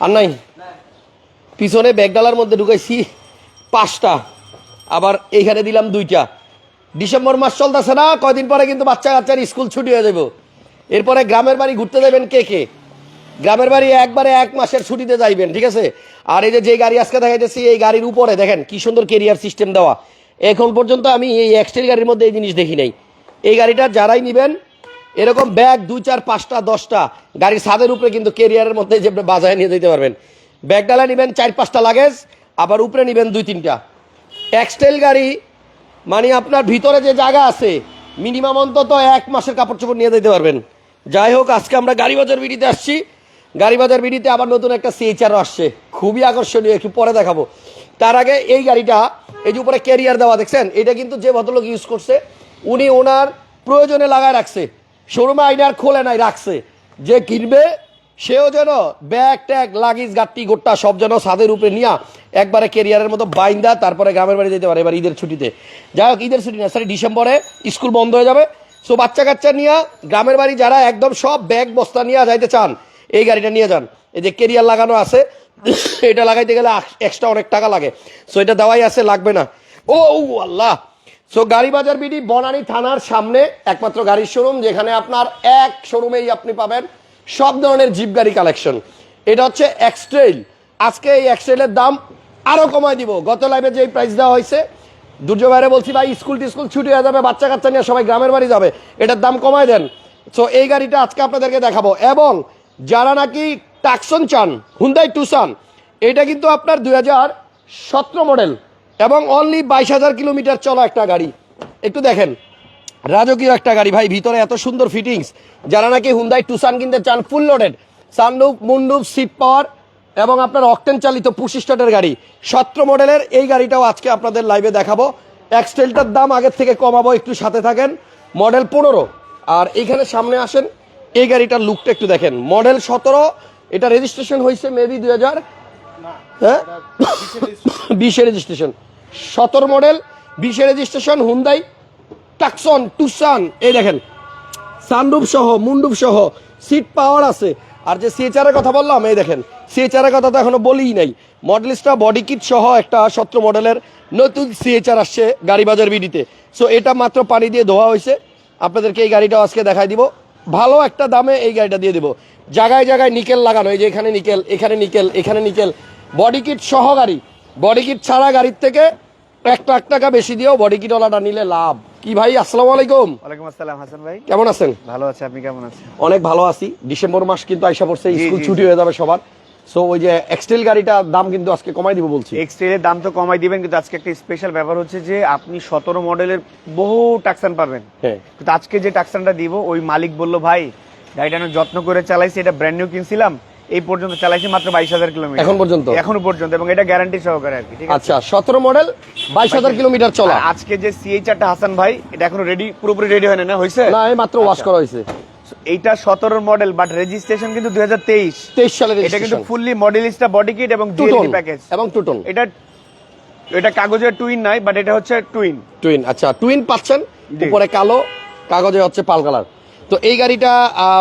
আর নাই? পিছনে ব্যাগডালার মধ্যে ঢুকাইছি পাঁচটা, আবার এইখানে দিলাম দুইটা। ডিসেম্বর মাস চলতেছে না, কয়দিন পরে কিন্তু বাচ্চা কাচ্চার স্কুল ছুটি হয়ে যাব এরপরে গ্রামের বাড়ি ঘুরতে যাবেন কে কে? গ্রামের বাড়ি একবারে এক মাসের ছুটিতে যাইবেন, ঠিক আছে? আর এই যে যে গাড়ি আজকে দেখাইতেছি, এই গাড়ির উপরে দেখেন কি সুন্দর কেরিয়ার সিস্টেম দেওয়া। এখন পর্যন্ত আমি এই এক্সটেল গাড়ির মধ্যে এই জিনিস দেখি নাই। এই গাড়িটা যারাই নিবেন এরকম ব্যাগ দুই, চার, পাঁচটা, দশটা গাড়ির ছাদের উপরে কিন্তু কেরিয়ারের মধ্যে যে বাজারে নিয়ে যেতে পারবেন। ব্যাগ ডালা নেবেন চার, পাঁচটা লাগেজ আবার উপরে নেবেন দুই, তিনটা। এক্সটেল গাড়ি মানে আপনার ভিতরে যে জায়গা আছে মিনিমাম অন্তত এক মাসের কাপড় চোপড় নিয়ে যেতে পারবেন। যাই হোক, আজকে আমরা গাড়ি বাজার বিডিতে আসছি। গাড়ি বাজার বিডিতে আবার নতুন একটা সিএইচআরও আসছে। খুবই আকর্ষণীয়, একটু পরে দেখাবো। তার আগে এই গাড়িটা, এই যে উপরে ক্যারিয়ার দেওয়া, দেখছেন? এটা কিন্তু যে ভদ্রলোক ইউজ করছে, উনি ওনার প্রয়োজনে লাগায় রাখছে। শোরুমে আইনার খোলে নাই রাখছে। যে কিনবে সেও যেন ব্যাগ ট্যাগ লাগিজ গাট্টি গোট্টা সব যেন ছাদের উপরে নিয়ে একবারে কেরিয়ারের মতো বাইন্দা তারপরে গ্রামের বাড়ি যেতে পারে এবার ঈদের ছুটিতে। যাই হোক ঈদের ছুটি না সরি ডিসেম্বরে স্কুল বন্ধ হয়ে যাবে। সো বাচ্চা কাচ্চা নিয়ে গ্রামের বাড়ি যারা একদম সব ব্যাগ বস্তা নিয়ে যাইতে চান এই গাড়িটা নিয়ে যান। এই যে কেরিয়ার লাগানো আছে এটা লাগাইতে গেলে এক্সট্রা অনেক টাকা লাগে। সো এটা দেওয়াই আছে লাগবে না। ও ও, আল্লাহ! সো গাড়ি বাজার বিডি বনানী থানার সামনে একমাত্র গাড়ির শোরুম যেখানে আপনার এক শোরুমেই আপনি পাবেন সব ধরনের জিপ গাড়ি কালেকশন এটা হচ্ছে এক্সট্রেল আজকে এই এক্সট্রেলের দাম আরও কমায় দিব। গত লাইভে যে প্রাইস দেওয়া হয়েছে, দুর্যোগ ভাইরে বলছি, ভাই স্কুল টিস্কুল ছুটি হয়ে যাবে, বাচ্চা কাচ্চা নিয়ে সবাই গ্রামের বাড়ি যাবে। এটার দাম কমায় দেন। সো এই গাড়িটা আজকে আপনাদেরকে দেখাবো। এবং যারা নাকি টাকসন চান হুন্দাই টুসান এটা কিন্তু আপনার দুই হাজার সতেরো মডেল এবং অনলি বাইশ হাজার কিলোমিটার চলা একটা গাড়ি। একটু দেখেন। রাজকীয় একটা গাড়ি, ভাই, ভিতরে এত সুন্দর ফিটিংস যারা নাকি হুন্দাই টুসান কিনতে চান ফুল লোডেড সানরুফ মুন্ডুপ সিট পাওয়ার এবং আপনার অকটেন চালিত পুশ স্টার্টের গাড়ি। সতেরো মডেলের এই গাড়িটাও আজকে আপনাদের লাইভে দেখাবো। এক্সটেলটার দাম আগের থেকে কমাবো, একটু সাথে থাকেন। মডেল পনেরো। আর এইখানে সামনে আসেন, এই গাড়িটার লুকটা একটু দেখেন। মডেল সতেরো, এটা রেজিস্ট্রেশন হয়েছে মেবি দুই হাজার হ্যাঁ? বিশে রেজিস্ট্রেশন সতেরো মডেল বিশে রেজিস্ট্রেশন হুন্দাই টাকসন টুসান এই দেখেন সানরুফ সহ মুন্ডুপ সহ সিট পাওয়ার আছে। আর যে সিএচআর কথা বললাম এই দেখেন সিএচআর কথা তো এখনও বলিই নাই। মডেলিস্টা বডি কিট সহ একটা সতেরো মডেলের নতুন সিএচআর আসছে গাড়ি বাজার বিডিতে। সো এটা মাত্র পানি দিয়ে ধোয়া হয়েছে। আপনাদেরকে এই গাড়িটাও আজকে দেখাই দিব। ভালো একটা দামে এই গাড়িটা দিয়ে দিব। জায়গায় জায়গায় নিকেল লাগানো এই যে এখানে নিকেল এখানে নিকেল এখানে নিকেল। বডি কিট সহ গাড়ি। বডি কিট ছাড়া গাড়ির থেকে এক লাখ টাকা বেশি দিয়েও বডি কিট ওলাটা নিলে লাভ। কি ভাই আসসালামু আলাইকুম। ওয়ালাইকুম আসসালাম হাসান ভাই। কেমন আছেন? ভালো আছে আপনি কেমন আছেন? অনেক ভালো আছি। ডিসেম্বর মাস কিন্তু আইসা পড়ছে স্কুল ছুটি হয়ে যাবে সবার। সো ওই যে এক্সটেল গাড়িটার দাম কিন্তু আজকে কমাই দিব বলছি। এক্সটেলের দাম তো কমাই দিবেন কিন্তু আজকে একটা স্পেশাল ব্যাপার হচ্ছে যে আপনি সতেরো মডেলের বহু টাকসান পাবেন হ্যাঁ। কিন্তু আজকে যে টাকসানটা দিব ওই মালিক বলল ভাই গাড়িটা আমি যত্ন করে চালাইছি এটা ব্র্যান্ড নিউ কিনছিলাম। এই পর্যন্ত চালাইছি মাত্র বাইশ হাজার কিলোমিটার। এখন পর্যন্ত? এখনও পর্যন্ত এবং এটা গ্যারান্টি সহকারে আর কি ঠিক আছে? আচ্ছা সতেরো মডেল বাইশ হাজার কিলোমিটার চলা। আজকে যে সিএইচআরটা হাসান ভাই এটা এখনও রেডি পুরোপুরি রেডি হয় না? হয়েছে না এই মাত্র ওয়াশ করা হয়েছে এইটা সতেরো মডেল বাট রেজিস্ট্রেশন কিন্তু দুই হাজার তেইশ। তেইশ সালের এটা কিন্তু ফুললি মডেলিস্টা বডি কিট এবং জিএলডি প্যাকেজ এবং টুটন এটা এটা কাগজের টুইন নাই বাট এটা হচ্ছে টুইন টুইন আচ্ছা টুইন পাচ্ছেন। উপরে কালো কাগজে হচ্ছে পাল কালার তো এই গাড়িটা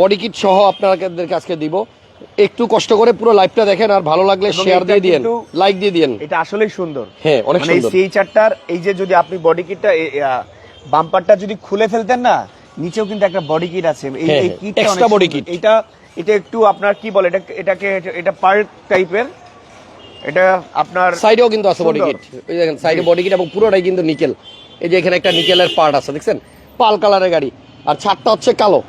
বডি কিট সহ আপনাদেরকে আজকে দিব। একটু কষ্ট করে পুরো লাইভটা দেখেন আর ভালো লাগলে শেয়ার দিয়ে দিয়েন লাইক দিয়ে দিয়েন। এটা আসলেই সুন্দর। হ্যাঁ, অনেক মানে এই চারটার এই যে যদি আপনি বডি কিটটা বাম্পারটা যদি খুলে ফেলতেন না নিচেও কিন্তু একটা বডি কিট আছে। এই হ্যাঁ, এই কিটটা extra body kit। এটা এটা একটু আপনার কি বলে এটা এটাকে এটা পার্ক টাইপের এটা আপনার সাইডেও কিন্তু আছে বডি কিট এই দেখেন সাইডে বডি কিট এবং পুরোটাই কিন্তু নিকেল এই যে এখানে একটা নিকেলের পার্ট আছে দেখছেন? পাল কালারের গাড়ি। আর ছাদটা হচ্ছে কালো।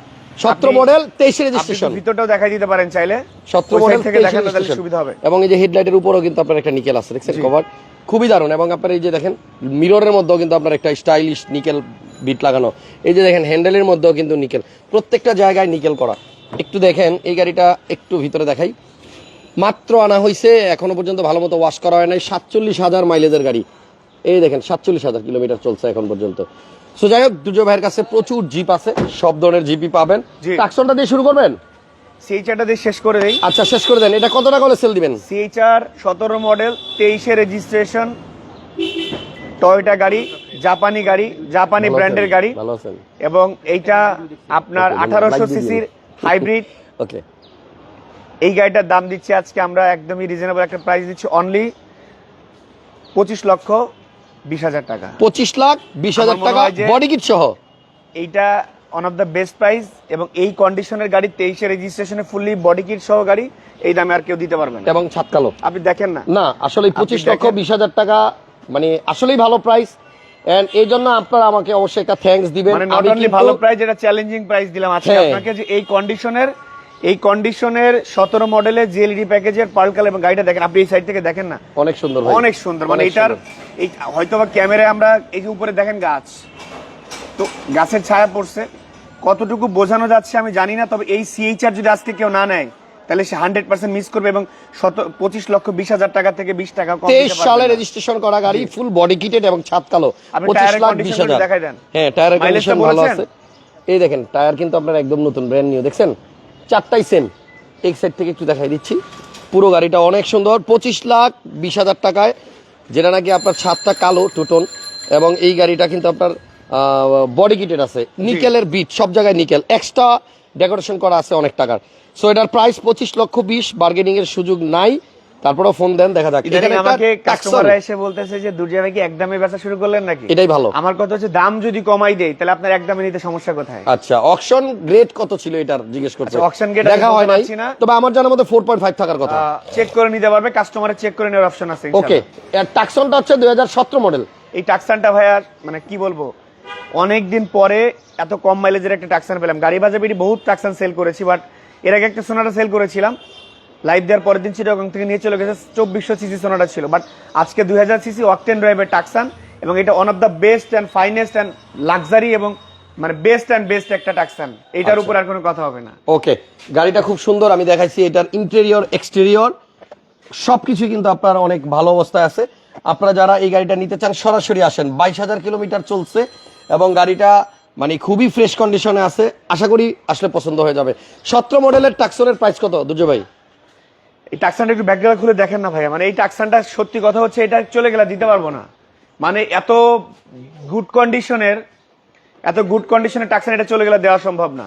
সতেরো মডেল তেইশে রেজিস্ট্রেশন ভিতরটাও দেখাই দিতে পারেন চাইলে। সতেরো মডেল থেকে দেখালে তাহলে সুবিধা হবে। এবং এই যে হেডলাইটের উপরও কিন্তু আপনার একটা নিকেল আছে দেখছেন কভার খুবই দারুণ। এবং আপনার এই যে দেখেন মিররের মধ্যেও কিন্তু আপনার একটা স্টাইলিশ নিকেল বিট লাগানো। এই যে দেখেন হ্যান্ডেলের মধ্যেও কিন্তু নিকেল প্রত্যেকটা জায়গায় নিকেল করা। একটু দেখেন এই গাড়িটা একটু ভিতরে দেখাই। মাত্র আনা হয়েছে এখনও পর্যন্ত ভালো মতো ওয়াশ করা হয় নাই। সাতচল্লিশ হাজার মাইলেজের গাড়ি। এই দেখেন সাতচল্লিশ হাজার কিলোমিটার চলছে এখন পর্যন্ত। সো যাই হোক দুর্জয় ভাইয়ের কাছে প্রচুর জিপ আছে। সব ধরনের জিপই পাবেন। জি। টাকসনটা দিয়ে শুরু করবেন? সেই চারটা দিয়ে শেষ করে দেই। আচ্ছা শেষ করে দেন। এটা কত টাকা করে সেল দিবেন? সিএইচআর সতেরো মডেল তেইশে রেজিস্ট্রেশন টয়োটা গাড়ি জাপানি গাড়ি জাপানি ব্র্যান্ডের গাড়ি। এবং এইটা আপনার আঠারোশো সিসির হাইব্রিড ওকে এই গাড়িটার দাম দিচ্ছি আজকে আমরা একদমই রিজনেবল একটা প্রাইস দিচ্ছি অনলি পঁচিশ লক্ষ বিশ হাজার টাকা। পঁচিশ লাখ বিশ হাজার টাকা বডি কিট সহ। এইটা one of the best price এবং এই কন্ডিশনের গাড়ি তেইশে রেজিস্ট্রেশনে ফুললি বডি কিট সহ গাড়ি এই দামে আর কেউ দিতে পারবে না। এবং ছাদ কালো। আপনি দেখেন না? না আসলে পঁচিশ। লক্ষ বিশ হাজার টাকা মানে আসলেই ভালো প্রাইস এন্ড এই জন্য আপনারা আমাকে অবশ্যই একটা থ্যাঙ্কস দিবেন। মানে নট অনলি ভালো প্রাইস এটা চ্যালেঞ্জিং প্রাইস দিলাম আজকে হ্যাঁ। আপনাকে যে এই কন্ডিশনের এই কন্ডিশনের সতেরো মডেলের জিএলডি প্যাকেজের পার্ল কালার এবং গাড়িটা দেখেন আপনি এই সাইড থেকে দেখেন না? অনেক সুন্দর অনেক সুন্দর মানে এটার এই হয়তো বা ক্যামেরায় আমরা এই যে উপরে দেখেন গাছ তো গাছের ছায়া পড়ছে। কতটুকু বোঝানো যাচ্ছে আমি জানি না তবে এই সিএইচআর যদি আজকে কেউ না নেয় তাহলে সে হান্ড্রেড পার্সেন্ট মিস করবে এবং শত পঁচিশ লক্ষ বিশ হাজার টাকা থেকে বিশ টাকা তেইশ সালে রেজিস্ট্রেশন করা গাড়ি ফুল বডি কিটেড এবং ছাদ কালো। পঁচিশ লাখ বিশ হাজার। হ্যাঁ টায়ারের কন্ডিশন ভালো আছে। এই দেখেন টায়ার কিন্তু আপনার একদম নতুন ব্র্যান্ড নিউ দেখছেন? চারটাই সেম এক সাইড থেকে একটু দেখাই দিচ্ছি। পুরো গাড়িটা অনেক সুন্দর পঁচিশ লাখ বিশ হাজার টাকায় যেটা নাকি আপনার ছাদটা কালো টুটন এবং এই গাড়িটা কিন্তু আপনার বডি কিটের আছে। নিকেলের বিট সব জায়গায় নিকেল। এক্সট্রা ডেকোরেশন করা আছে অনেক টাকার। সো এটার প্রাইস পঁচিশ লক্ষ বিশ বার্গেনিংয়ের সুযোগ নাই। তারপরেও ফোন দেন দেখা যাক। এখানে আমাকে। কাস্টমাররা এসে বলতেছে যে দুর্জয় ভাই কি একদমে বেচা শুরু করলেন নাকি? এটাই ভালো। আমার কথা হচ্ছে দাম যদি কমাই দেয় তাহলে আপনার একদমে নিতে সমস্যা কোথায়? আচ্ছা অকশন গ্রেড কত ছিল এটার? জিজ্ঞেস করছে। grade আমি দেখা হয় নাই তবে আমার জানার মধ্যে 4.5 থাকার কথা। চেক করে নিতে পারবে কাস্টমারে চেক করে নেওয়ার অপশন আছে ওকে। এর টাকসনটা হচ্ছে 2017 মডেল এই টাকসানটা ভাইয়া মানে কি বলব অনেক দিন পরে এত কম মাইলেজের একটা টাকসান পেলাম। গাড়ি বাজে বেরি বহুত টাকসান সেল করেছি বাট এর আগে একটা সোনাটা সেল করেছিলাম। লাইভ দেওয়ার পরের দিন চিটাগং থেকে নিয়ে চলে গেছে চব্বিশশো সিসি সোনাটা ছিল। বাট আজকে দুই হাজার সিসি অকটেন ড্রাইভের টাকসান এবং এটা one of the best and finest and luxury এবং মানে বেস্ট অ্যান্ড বেস্ট একটা টাকসান এটার উপর আর কোনো কথা হবে না। ওকে গাড়িটা খুব সুন্দর আমি দেখাইছি এটার ইন্টেরিয়র এক্সটেরিয়র সবকিছু কিন্তু আপনার অনেক ভালো অবস্থায় আছে। আপনারা যারা এই গাড়িটা নিতে চান সরাসরি আসেন। বাইশ হাজার কিলোমিটার চলছে এবং গাড়িটা মানে খুবই ফ্রেশ কন্ডিশনে আছে। আশা করি আসলে পছন্দ হয়ে যাবে। সতেরো মডেলের টাক্সনের প্রাইস কত দুজো ভাই? এই টাকসানটা একটু ব্যাকগ্রাউন্ড খুলে দেখেন না ভাইয়া। মানে এই টাকসানটা সত্যি কথা হচ্ছে এটা চলে গেলে দিতে পারব না। মানে এত গুড কন্ডিশনের এত গুড কন্ডিশনের টাকসান এটা চলে গেলে দেওয়া সম্ভব না।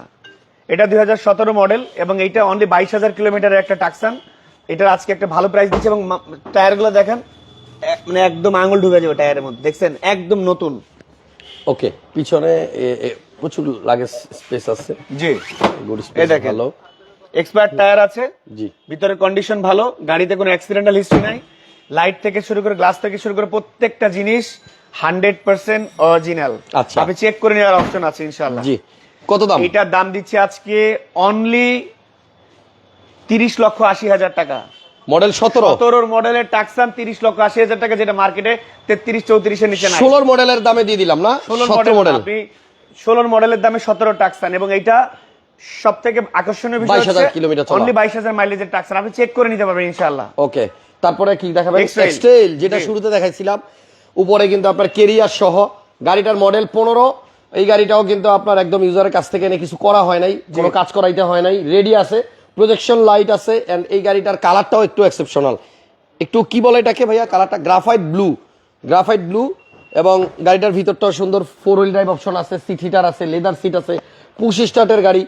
এটা দুই হাজার সতেরো মডেল এবং এইটা অনলি বাইশ হাজার কিলোমিটারের একটা টাকসান। এটার আজকে একটা ভালো প্রাইস দিচ্ছে এবং টায়ারগুলো দেখেন মানে একদম আঙুল ঢুকে যাবে টায়ারের মধ্যে। দেখছেন? একদম নতুন। ওকে পিছনে প্রচুর লাগেজ স্পেস আছে। জি। গুড স্পেস ভালো। এক্সপায়ার টায়ার আছে। জি। ভিতরের কন্ডিশন ভালো গাড়িতে কোনো অ্যাক্সিডেন্টাল হিস্ট্রি নাই। লাইট থেকে শুরু করে গ্লাস থেকে শুরু করে প্রত্যেকটা জিনিস হান্ড্রেড পার্সেন্ট অরিজিনাল আচ্ছা। আপনি চেক করে নেওয়ার অপশন আছে ইনশাল্লাহ জি। কত দাম? এটার দাম দিচ্ছে আজকে অনলি তিরিশ লক্ষ আশি হাজার টাকা। মডেল সতেরো? সতেরোর মডেলের টাকসান তিরিশ লক্ষ আশি হাজার টাকা যেটা মার্কেটে তেত্রিশ চৌত্রিশের নিচে নাই। ষোলোর মডেলের দামে দিয়ে দিলাম না? ষোলোর মডেল আপনি ষোলোর মডেলের দামে সতেরো টাকসান এবং এইটা সব থেকে আকর্ষণীয় বিষয় 22,000 কিলোমিটার। অনলি বাইশ হাজার মাইলেজের টাকসান আপনি চেক করে নিতে পারবেন ইনশাল্লাহ ওকে তারপরে কি দেখাবেন। এক্সটেল যেটা শুরুতে দেখাইছিলাম উপরে কিন্তু আপনার কেরিয়ার সহ। গাড়িটার মডেল পনেরো এই গাড়িটাও কিন্তু আপনার একদম ইউজারের কাছ থেকে এনে কিছু করা হয় নাই কোনো কাজ করাইতে হয় নাই রেডি আছে প্রজেকশন লাইট আছে এন্ড এই গাড়িটার কালারটাও একটু এক্সেপশনাল একটু কি বলে এটাকে ভাইয়া? কালারটা গ্রাফাইট ব্লু গ্রাফাইট ব্লু এবং গাড়িটার ভিতরটাও সুন্দর ফোর হুইল ড্রাইভ অপশন আছে সিট হিটার আছে লেদার সিট আছে পুশ স্টার্টের গাড়ি।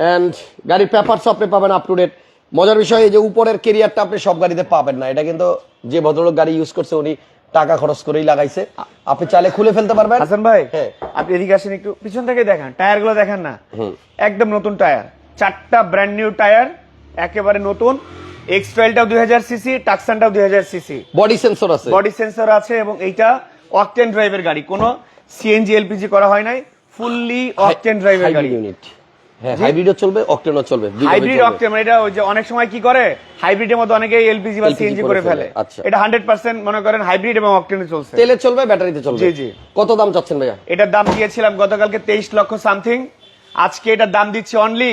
অ্যান্ড গাড়ির পেপারস আপনি পাবেন আপ টু ডেট মজার বিষয় এই যে উপরের কেরিয়ারটা আপনি সব গাড়িতে পাবেন না। এটা কিন্তু যে ভদ্রলোক গাড়ি ইউজ করছে উনি টাকা খরচ করেই লাগাইছে। আপনি চাইলে খুলে ফেলতে পারবেন। হাসান ভাই হ্যাঁ। আপনি এদিকে আসেন একটু। পিছন থেকে দেখেন টায়ারগুলো দেখেন না? একদম নতুন টায়ার। চারটা ব্র্যান্ড নিউ টায়ার একেবারে নতুন। এক্স টুয়েলটাও দুই হাজার সিসি টাকসানটাও দুই হাজার সিসি বডি সেন্সর আছে। বডি সেন্সর আছে এবং এইটা অকটেন ড্রাইভের গাড়ি। কোনো সিএনজি এলপিজি করা হয় নাই। ফুললি অকটেন ড্রাইভের গাড়ি। ইউনিট হ্যাঁ হাইব্রিডও চলবে অকটেনও চলবে হাইব্রিড। অকটেন মানে এটা ওই যে অনেক সময় কি করে হাইব্রিডের মধ্যে অনেকে এলপিজি বা সিএনজি করে ফেলে, আচ্ছা। এটা হান্ড্রেড পার্সেন্ট মনে করেন হাইব্রিড এবং অকটেনে চলছে তেলে চলবে ব্যাটারিতে চলবে জি, জি। কত দাম চাচ্ছেন ভাইয়া এটার দাম দিয়েছিলাম গতকালকে তেইশ লক্ষ সামথিং আজকে এটার দাম দিচ্ছি অনলি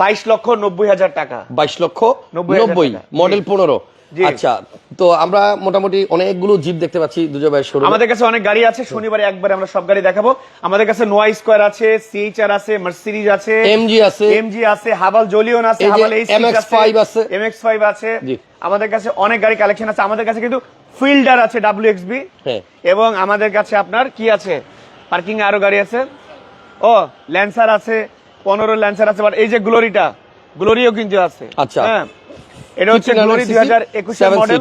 বাইশ লক্ষ নব্বই হাজার টাকা বাইশ লক্ষ নব্বই হাজার নব্বই টাকা। মডেল পনেরো জি। আচ্ছা তো আমরা মোটামুটি অনেকগুলো জিপ দেখতে পাচ্ছি দুজো ভাই শুরু আমাদের কাছে অনেক গাড়ি আছে শনিবারে একবারে আমরা সব গাড়ি দেখাবো। আমাদের কাছে নোয়া স্কোয়ার আছে সিএইচআর আছে মার্সিডিজ আছে এমজি আছে। এমজি আছে হাবাল জলিয়ন আছে হাবাল MX-5 আছে। এমএক্স ফাইভ আছে। জি। আমাদের কাছে অনেক গাড়ি কালেকশন আছে। আমাদের কাছে কিন্তু ফিল্ডার আছে ডাব্লিউ এক্সবি হ্যাঁ। এবং আমাদের কাছে আপনার কি আছে? পার্কিং এ আরও গাড়ি আছে। ও ল্যান্সার আছে পনেরো ল্যান্সার আছে বাট এই যে গ্লোরিটা গ্লোরিও কিন্তু আছে। আচ্ছা। হ্যাঁ। এটা হচ্ছে গ্লোরি দুই হাজার একুশের মডেল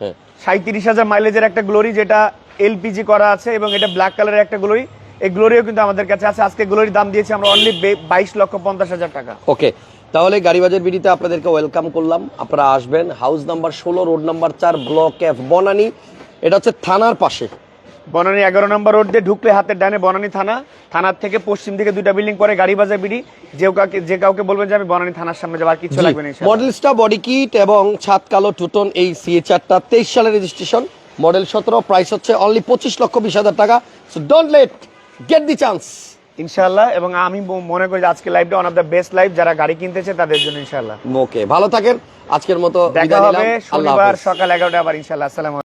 হ্যাঁ। সাঁত্রিশ হাজার মাইলেজের একটা গ্লোরি যেটা এলপিজি করা আছে এবং এটা ব্ল্যাক কালারের একটা গ্লোরি এই গ্লোরিও কিন্তু আমাদের কাছে আছে। আজকে গ্লোরির দাম দিয়েছি আমরা অনলি বাইশ লক্ষ পঞ্চাশ হাজার টাকা। ওকে তাহলে গাড়িবাজার বিডিতে আপনাদেরকে ওয়েলকাম করলাম। আপনারা আসবেন। হাউস নাম্বার ষোলো রোড নাম্বার চার ব্লক এফ বনানি। এটা হচ্ছে থানার পাশে। বনানী এগারো নম্বর রোড দিয়ে ঢুকলে হাতের ডানে বনানী থানা। থানার থেকে পশ্চিম দিকে দুইটা বিল্ডিং পরে গাড়ি বাজার বিডি। যে কাউকে যে কাউকে বলবেন যে আমি বনানী থানার সামনে যাব আর কিছু লাগবে না। মডেলসটা বডি কিট এবং ছাদ কালো টুটন এই সিএচআরটা তেইশ সালের রেজিস্ট্রেশন মডেল সতেরো প্রাইস হচ্ছে অনলি পঁচিশ লক্ষ বিশ হাজার টাকা। So don't let get the chance ইনশাআল্লাহ এবং আমি মনে করি আজকে লাইভটা one of the best live যারা গাড়ি কিনতেছে তাদের জন্য ইনশাআল্লাহ। ওকে ভালো থাকেন। আজকের মতো দেখা বিদায় নিলাম। হবে শনিবার সকাল এগারোটা আবার ইনশাআল্লাহ। আসসালাম